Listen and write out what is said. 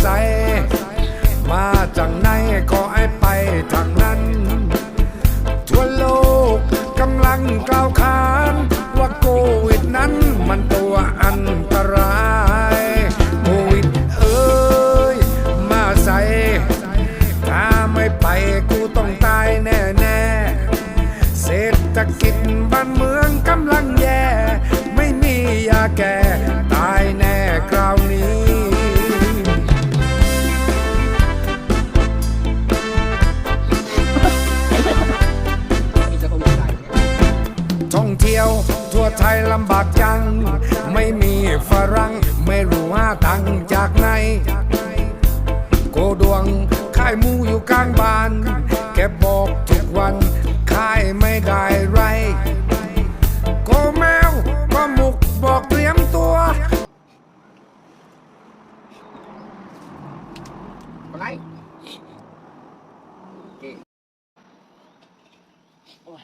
ไซมาจากไหนก็ไอไปทางนั้น ทั่วโลกกำลังกล่าวขานว่าโควิดนั้นมันตัวอันตรายโควิดเอ้ยมาใส่ถ้าไม่ไปกูต้องตายแน่แเศรษฐกิจบ้านเมืองกำลังแย่ ไม่มียาแก่ ที่ยว ทั่วไทยลำบากจัง ไม่มีฝรั่ง ไม่รู้หาตังจากไหนโกดวงขายมูอยู่กลางบ้าน แกบอกทุกวันขายไม่ได้ไรโกแมวก็มุกบอกเตรียมตัวอะไรโอ้ย